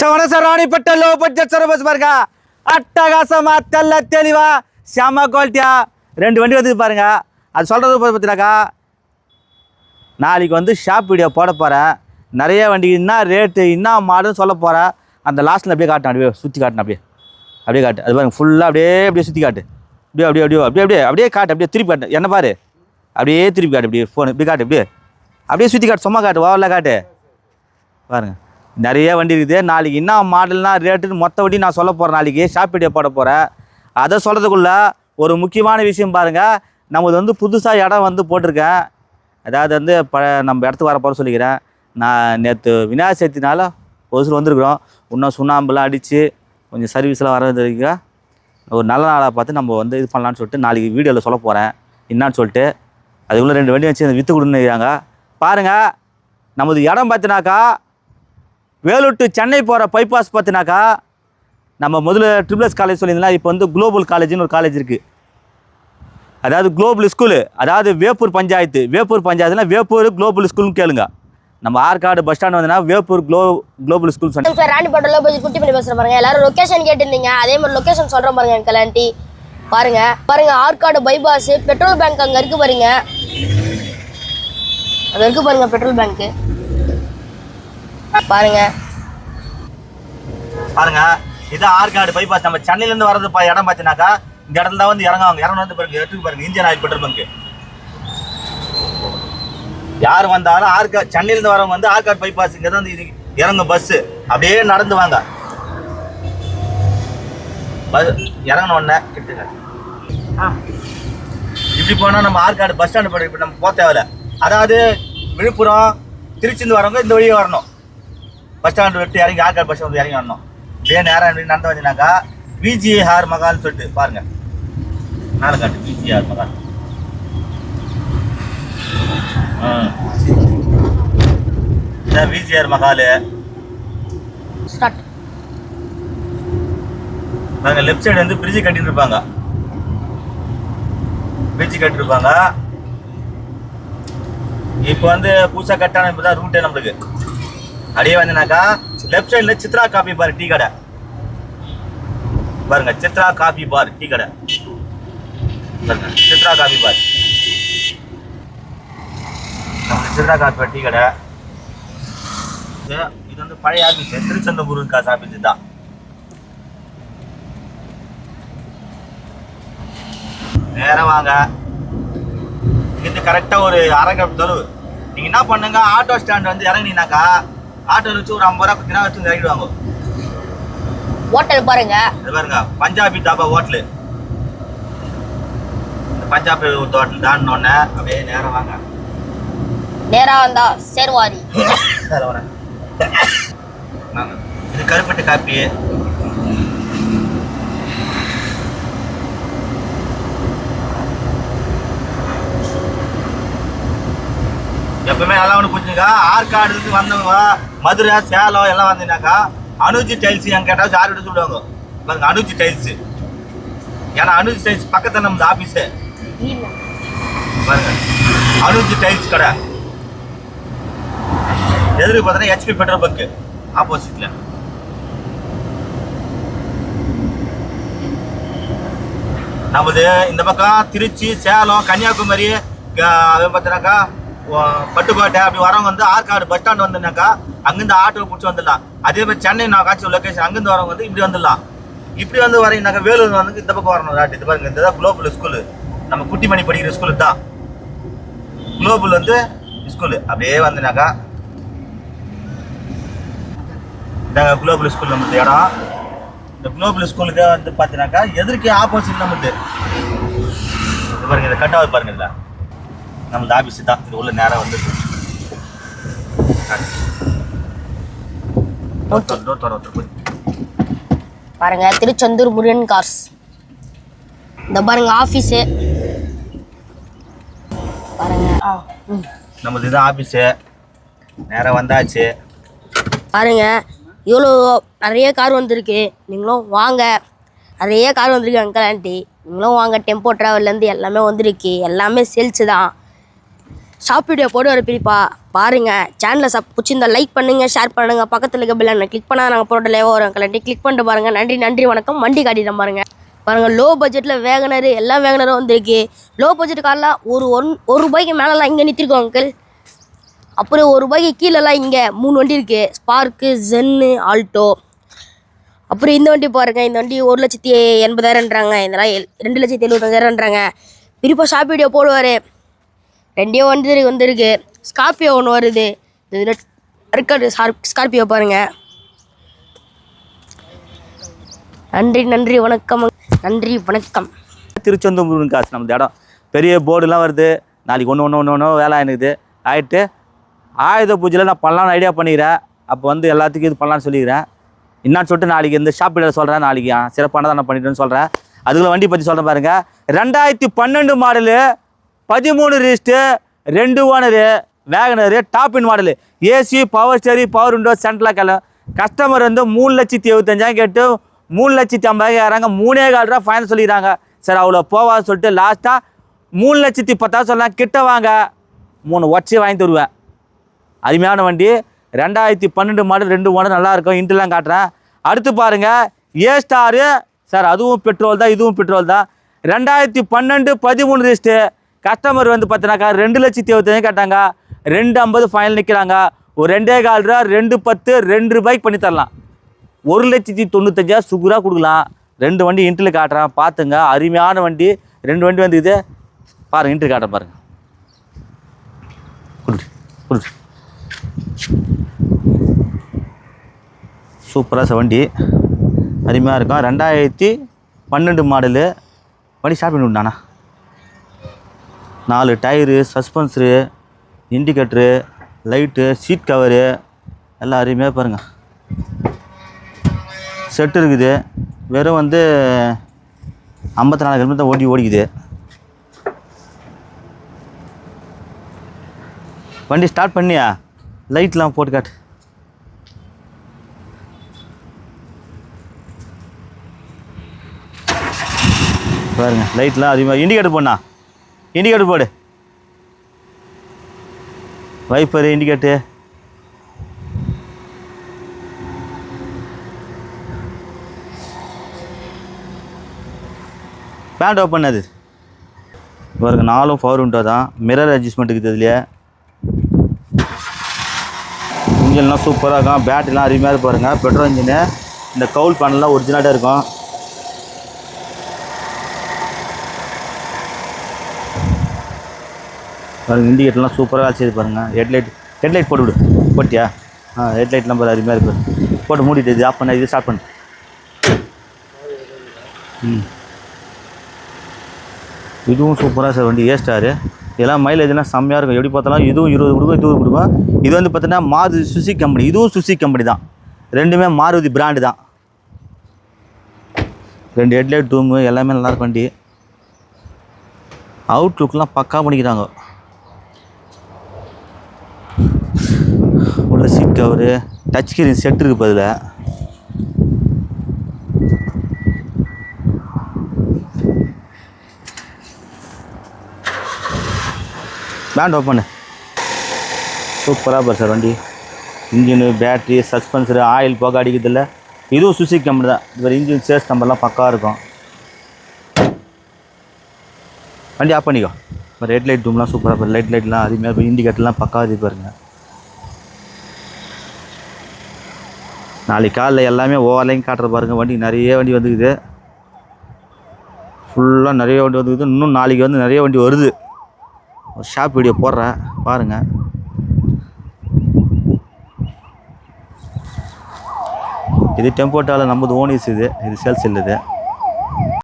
சவணசராணிப்பட்ட low budget servers பாருங்க அட்டகாசமா தெல்ல தெளிவா. செம குவாலிட்டியா ரெண்டு வண்டி வந்து பாருங்க. அது சொல்கிறது பார்த்தீங்கன்னாக்கா நாளைக்கு வந்து ஷாப் வீடியோ போட போகிறேன் நிறைய வண்டி என்ன ரேட்டு என்ன மாடுன்னு சொல்ல போகிறேன் அந்த லாஸ்ட்டில் அப்படியே காட்டேன் அப்படியே சுற்றி காட்டேன் அப்படியே. அப்படியே காட்டு. அது பாருங்க ஃபுல்லாக அப்படியே அப்படியே சுற்றி காட்டு. அப்படியே அப்படியே அப்படியே அப்படியே அப்படியே அப்படியே காட்டு அப்படியே திருப்பி காட்டு. என்ன பாரு? அப்படியே திருப்பி காட்டு அப்படியே ஃபோன் இப்படி காட்டு அப்படியே அப்படியே சுற்றி காட்டு சும்மா காட்டு ஓவரில் காட்டு. பாருங்க. நிறைய வண்டி இருக்குது. நாளைக்கு என்ன மாடல்னா ரேட்டுன்னு மொத்த வண்டி நான் சொல்ல போகிறேன் நாளைக்கு ஷாப் வீடியோ போட போகிறேன் அதை சொல்கிறதுக்குள்ள ஒரு முக்கியமான விஷயம் பாருங்கள் நமது வந்து புதுசாக இடம் வந்து போட்டிருக்கேன். அதாவது வந்து ப நம்ம இடத்துக்கு வர போகிற சொல்லிக்கிறேன். நான் நேற்று விநாயகர் சதுர்த்தினால ஒரு சில வந்திருக்கிறோம். இன்னும் சுண்ணாம்புலாம் அடித்து கொஞ்சம் சர்வீஸ்லாம் வர்றது ஒரு நல்ல நாளாக பார்த்து நம்ம வந்து இது பண்ணலான்னு சொல்லிட்டு நாளைக்கு வீடியோவில் சொல்ல போகிறேன் என்னான்னு சொல்லிட்டு அதுக்குள்ளே ரெண்டு வண்டி வச்சு விற்று இருக்காங்க பாருங்கள் நமது இடம் பார்த்தினாக்கா வேலூர் டு சென்னை போகிற பைபாஸ் பார்த்தினாக்கா நம்ம முதல்ல ட்ரிபிள்எஸ் காலேஜ் சொல்லியிருந்தோம்னா இப்போ வந்து குளோபல் காலேஜ்னு ஒரு காலேஜ் இருக்குது அதாவது குளோபல் ஸ்கூலு அதாவது வேப்பூர் பஞ்சாயத்து. வேப்பூர் பஞ்சாயத்துனா வேப்பூர் குளோபல் ஸ்கூல்னு கேளுங்க. நம்ம ஆற்காடு பஸ் ஸ்டாண்ட் வந்தனா வேப்பூர் குளோ குளோபல் ஸ்கூல் சொன்னாங்க சார் ராணிப்பேட்டில் போய் குட்டி பண்ணி பேசுகிற பாருங்க. எல்லாரும் லொக்கேஷன் கேட்டிருந்தீங்க. அதே மாதிரி லொக்கேஷன் சொல்கிற பாருங்க எனக்கு ஆண்டி பாருங்க பாருங்க ஆற்காடு பைபாஸ் பெட்ரோல் பேங்க் அங்கே இருக்கு பாருங்க. அங்கே இருக்கு பாருங்க பெட்ரோல் பேங்க்கு பாருங்க. பாருங்க இது ஆற்காடு பைபாஸ் நம்ம சென்னையிலேருந்து வர்றது பா- இடம் பார்த்தீங்கன்னாக்கா இந்த இடத்துல தான் வந்து இறங்குவாங்க. இறங்க வந்து பாருங்க எடுத்துக்கு பாருங்க. Indian oil petrol bunk. யார் வந்தாலும் ஆற்கா சென்னையிலேருந்து வரவங்க வந்து ஆற்காடு பைபாஸ் இங்கே தான் வந்து இறங்கும் பஸ்ஸு அப்படியே நடந்து வாங்க. பஸ் இறங்கின உடனே கிட்டுங்க. இப்படி போனால் நம்ம ஆற்காடு பஸ் ஸ்டாண்டு போய் இப்போ நம்ம போக தேவையில்ல. அதாவது விழுப்புரம் திருச்சிந்து வரவங்க இந்த வழியே வரணும். பஸ் ஸ்டாண்டு விட்டு இறங்கி ஆற்காடு பஸ் ஸ்டாண்ட் இறங்கி வரணும். இதே நேரம் இப்படி நடந்து வந்தீங்கன்னாக்கா விஜிஆர் மகால்னு சொல்லிட்டு பாருங்க. மேலே காட்டு விஜிஆர் மகால். இதான் விஜிஆர் மகாலு. ஸ்டார்ட். பாருங்க லெஃப்ட் சைடு வந்து பிரிட்ஜ் கட்டிட்டு இருப்பாங்க பிரிட்ஜ் கட்டிருப்பாங்க இப்போ வந்து புதுசா கட்டான இப்போ தான் ரூட்டே நம்மளுக்கு. அப்படியே வந்தீங்கன்னாக்கா லெஃப்ட் சைடில் சித்ரா காபி பார் டீ கடை. பாருங்க சித்ரா காபி பார் டீ கடை. பாருங்க Chitra coffee bar. Chitra coffee bar tea கடை. இது வந்து பழைய ஆபீஸ் திருச்செந்தபுரம் காசு ஆபீஸ் தான். நேரம் வாங்க. இது கரெக்டாக ஒரு அரை கப் தொலைவு நீங்கள் என்ன பண்ணுங்க ஆட்டோ ஸ்டாண்ட் வந்து இறங்கினீங்கனாக்கா ஆட்டோ வச்சு ஒரு ஐம்பது ரூபா குத்தினா வச்சு இறங்கிடுவாங்க. ஹோட்டல் பாருங்க. இது பாருங்க பஞ்சாபி தாபா ஹோட்டலு இந்த பஞ்சாபி ஹோட்டல் தாண்டினோடனே அப்படியே நேரம் வாங்க. நேராக வந்தா சேர்வாரி இது கருப்பட்டு காப்பி எப்பவுமே நல்லா ஒன்று புரிஞ்சுங்க ஆற்காடுக்கு வந்தவங்க மதுரை சேலம் எல்லாம் வந்தீங்கன்னாக்கா அனுஜி டைல்ஸ் என் கேட்டால் யார் சொல்லுவாங்க? பாருங்க அனுஜி டைல்ஸ் ஏன்னா அனுஜி டைல்ஸ் பக்கத்தில் நம்ம ஆஃபீஸு பாருங்க அனுஜி டைல்ஸ் கடை. எதிர்க்கு பார்த்தீங்கன்னா ஹெச்பி பெட்ரோல் பங்க் ஆப்போசிட்டில் நமது இந்த பக்கம் திருச்சி சேலம் கன்னியாகுமரி பார்த்தீங்கன்னாக்கா பட்டுப்பாட்டை அப்படி வரவங்க வந்து ஆற்காடு பஸ் ஸ்டாண்ட் வந்துனாக்கா அங்கேருந்து ஆட்டோ பிடிச்சி வந்துடலாம். அதே மாதிரி சென்னை நான் காட்சி லொக்கேஷன் அங்கேருந்து வரவங்க வந்து இப்படி வந்துடலாம். இப்படி வந்து வரீங்கனாக்கா வேலூர் வந்து இந்த பக்கம் வரணும் ராட்டு இது பாருங்க இந்த குளோபல் ஸ்கூலு நம்ம குட்டிமணி படிக்கிற ஸ்கூலு தான். குளோபல் வந்து ஸ்கூலு அப்படியே வந்துனாக்கா இதாங்க குளோபல் ஸ்கூல் நம்மளுக்கு இடம். இந்த குளோபல் ஸ்கூலுக்கு வந்து பார்த்தீங்கன்னாக்கா எதிர்க்கு ஆப்போசிட் நம்மளுக்கு இது பாருங்க இந்த கட்டாவது பாருங்க நம்மளது ஆஃபீஸ் தான் இது உள்ள நேராக வந்து பாருங்க திருச்செந்தூர் முருகன் கார்ஸ் இந்த பாருங்க ஆஃபீஸு பாருங்க. நம்மளது இதுதான் ஆஃபீஸு நேராக வந்தாச்சு. பாருங்க இவ்வளோ நிறைய கார் வந்திருக்கு. நீங்களும் வாங்க. நிறைய கார் வந்திருக்கு அங்கிள் ஆண்டி நீங்களும் வாங்க டெம்போ ட்ராவல்லேருந்து எல்லாமே வந்திருக்கு. எல்லாமே சேல்ஸு தான். ஷாப் வீடியோ போடுவார் பிரிப்பா. பாருங்க. சேனலை சப் பிடிச்சிருந்தா லைக் பண்ணுங்க ஷேர் பண்ணுங்க. பக்கத்தில் இருக்க பில்லை கிளிக் பண்ணால் நாங்கள் போட்ட லேவோ வரும். கலண்டி கிளிக் பண்ணிட்டு பாருங்க. நன்றி நன்றி வணக்கம். வண்டி காட்டிட்டோம் பாருங்க. பாருங்க லோ பட்ஜெட்டில் வேகனர் எல்லா வேகனரும் வந்திருக்கு. லோ பட்ஜெட் காரில் ஒரு ஒன் ஒரு ரூபாய்க்கு மேலெலாம் இங்கே நிறுத்திருக்கோம் அங்கிள் அப்புறம் ஒரு ரூபாய்க்கு கீழெல்லாம் இங்கே மூணு வண்டி இருக்குது ஸ்பார்க்கு ஜென்னு ஆல்டோ அப்புறம் இந்த வண்டி பாருங்கள் இந்த வண்டி ஒரு லட்சத்தி எண்பதாயிரம்ன்றாங்க. இதெல்லாம் ரெண்டு லட்சத்தி எழுபத்தஞ்சாயிரம்ன்றாங்க பிரிப்பா ஷாப் வீடியோ போடுவார். ரெண்டே வண்டி வந்துருக்கு. வந்திருக்கு ஸ்கார்பியோ ஒன்று வருது இதில் இருக்காது ஸ்கார்பியோ பாருங்கள் நன்றி நன்றி வணக்கம். நன்றி வணக்கம். திருச்செந்தூர் முருகன் காசு நம்ம இடம். பெரிய போர்டுலாம் வருது. நாளைக்கு ஒன்று ஒன்று ஒன்று ஒன்று வேலை ஆயினுக்குது ஆகிட்டு ஆயுத பூஜையில் நான் பண்ணலாம்னு ஐடியா பண்ணிக்கிறேன். அப்போ வந்து எல்லாத்துக்கும் இது பண்ணலான்னு சொல்லிக்கிறேன். என்னான்னு சொல்லிட்டு நாளைக்கு இந்த ஷாப் சொல்கிறேன் நாளைக்கு ஆ, சிறப்பானதாக நான் பண்ணிட்டேன்னு சொல்கிறேன் அதுக்குள்ள வண்டி பற்றி சொல்கிறேன் பாருங்கள் ரெண்டாயிரத்தி பன்னெண்டு மாடலு பதிமூணு ரிஸ்ட்டு ரெண்டு owner wagon R top in model AC power steering power window சென்ட்ரலாக கிளம் கஸ்டமர் வந்து மூணு லட்சத்தி எழுபத்தஞ்சாயிரம் கேட்டு மூணு லட்சத்தி ஐம்பதாயிரம் மூணே கால் ரூபா ஃபைனல் சொல்லிடுறாங்க சரி அவ்வளோ போவான்னு சொல்லிட்டு லாஸ்ட்டாக மூணு லட்சத்தி பத்தாயிரம் சொல்லலாம் கிட்ட வாங்க. மூணு ஒச்சி வாங்கி தருவேன். அருமையான வண்டி. ரெண்டாயிரத்தி பன்னெண்டு மாடல் ரெண்டு மாடல் நல்லாயிருக்கும் இன்ட்ரெலாம் காட்டுறேன். அடுத்து பாருங்கள் ஏ ஸ்டாரு சார் அதுவும் பெட்ரோல் தான் இதுவும் பெட்ரோல் தான். ரெண்டாயிரத்தி பன்னெண்டு பதிமூணு லிஸ்ட்டு கஸ்டமர் வந்து பார்த்தினாக்கா ரெண்டு லட்சத்தி இருபத்தஞ்சு கேட்டாங்க. ரெண்டு ஐம்பது ஃபைனல் நிற்கிறாங்க ஒரு ரெண்டே கால் ரூபா ரெண்டு பத்து ரெண்டு ரூபாய்க்கு பண்ணி தரலாம். ஒரு லட்சத்தி தொண்ணூத்தஞ்சா சுகுராக கொடுக்கலாம். ரெண்டு வண்டி இன்ட்ரில் காட்டுறேன். பார்த்துங்க அருமையான வண்டி. ரெண்டு வண்டி வந்து இது பாருங்கள் இன்ட்ரு காட்டுறேன் பாருங்கள் சூப்பராக வண்டி. அருமையாக இருக்கும். ரெண்டாயிரத்தி பன்னெண்டு மாடலு வண்டி ஸ்டார்ட் பண்ணி விட்டானா நாலு tyre suspension indicator light seat cover எல்லாம் அருமையாக பாருங்கள் செட்டு இருக்குது. வெறும் வந்து ஐம்பத்தி நாலு கிலோமீட்டர் தான் ஓடி ஓடிக்குது. வண்டி ஸ்டார்ட் பண்ணியா? லைட்லாம் போட்டு காட்டு. பாருங்க லைட்லாம் அதிகமாக இண்டிகேட்டர் போண்ணா இண்டிகேட்டர் போடு. வைப்பர் இண்டிகேட்டு பேண்ட் ஓப்பன் அது இவருக்கு நாலும் ஃபவர் விண்டோ தான். மிரர் அட்ஜஸ்ட்மெண்ட் இருக்குது இதுலேயே. இன்ஜின்லாம் சூப்பராக இருக்கும். பேட்டரிலாம் அருமையாக பாருங்கள் பெட்ரோல் இன்ஜினு இந்த கவுல் பேனல்லாம் ஒரிஜினலாக இருக்கும். பாருங்கள் இண்டிகேட்டர்லாம் சூப்பராக வேலை செய்து பாருங்கள் ஹெட்லைட் ஹெட்லைட் போட்டு விடு. போட்டியா? ஆ ஹெட்லைட் நம்பர் அருமையாக இருக்கு போட்டு மூடிட்டு இது ஆஃப் பண்ண இது ஸ்டார்ட் பண்ணு. ம். இதுவும் சூப்பராக சார் வண்டி ஏ ஸ்டாரு இதெல்லாம் மைலேஜ்லாம் செம்மையாக இருக்கும். எப்படி பார்த்தாலும் இதுவும் இருபது கொடுக்கும் இதுவும் கொடுக்கும். இது வந்து பார்த்தீங்கன்னா மாருதி சுசி கம்பெனி இதுவும் சுசி கம்பெனி தான். ரெண்டுமே மாருதி பிராண்டு தான். ரெண்டு ஹெட்லைட் டூமு எல்லாமே நல்லாயிருக்கும் வண்டி. அவுட்லுக்லாம் பக்கா பண்ணிக்கிறாங்க உள்ள seat cover touch screen set இருக்குது பதில் பேண்ட் ஓப்பன் சூப்பராக பாரு சார் வண்டி. இன்ஜினு பேட்ரி சஸ்பென்சரு ஆயில் போக அடிக்கிறதில்ல இதுவும் சுசி கம்பெனி தான். இவர் இன்ஜின் சேஸ் நம்பர்லாம் பக்காக இருக்கும். வண்டி ஆஃப் பண்ணிக்கோ. இப்போ ரெட் லைட் ரூம்லாம் சூப்பராக இருக்கும் லைட் லைட்லாம் அதுமாதிரி இப்போ இண்டிகேட்டர்லாம் பக்காக இது நாளைக்கு காலைல எல்லாமே ஓவர்லையும் காட்டுற பாருங்க வண்டி நிறைய வண்டி வந்துக்குது. ஃபுல்லாக நிறைய வண்டி வந்துக்குது. இன்னும் நாளைக்கு வந்து நிறைய வண்டி வருது. ஒரு ஷாப் வீடியோ போடுறேன். பாருங்கள் இது டெம்போட்டாவில் நம்மது ஓனிஸ் இது. இது சேல்ஸ் இல்லை இது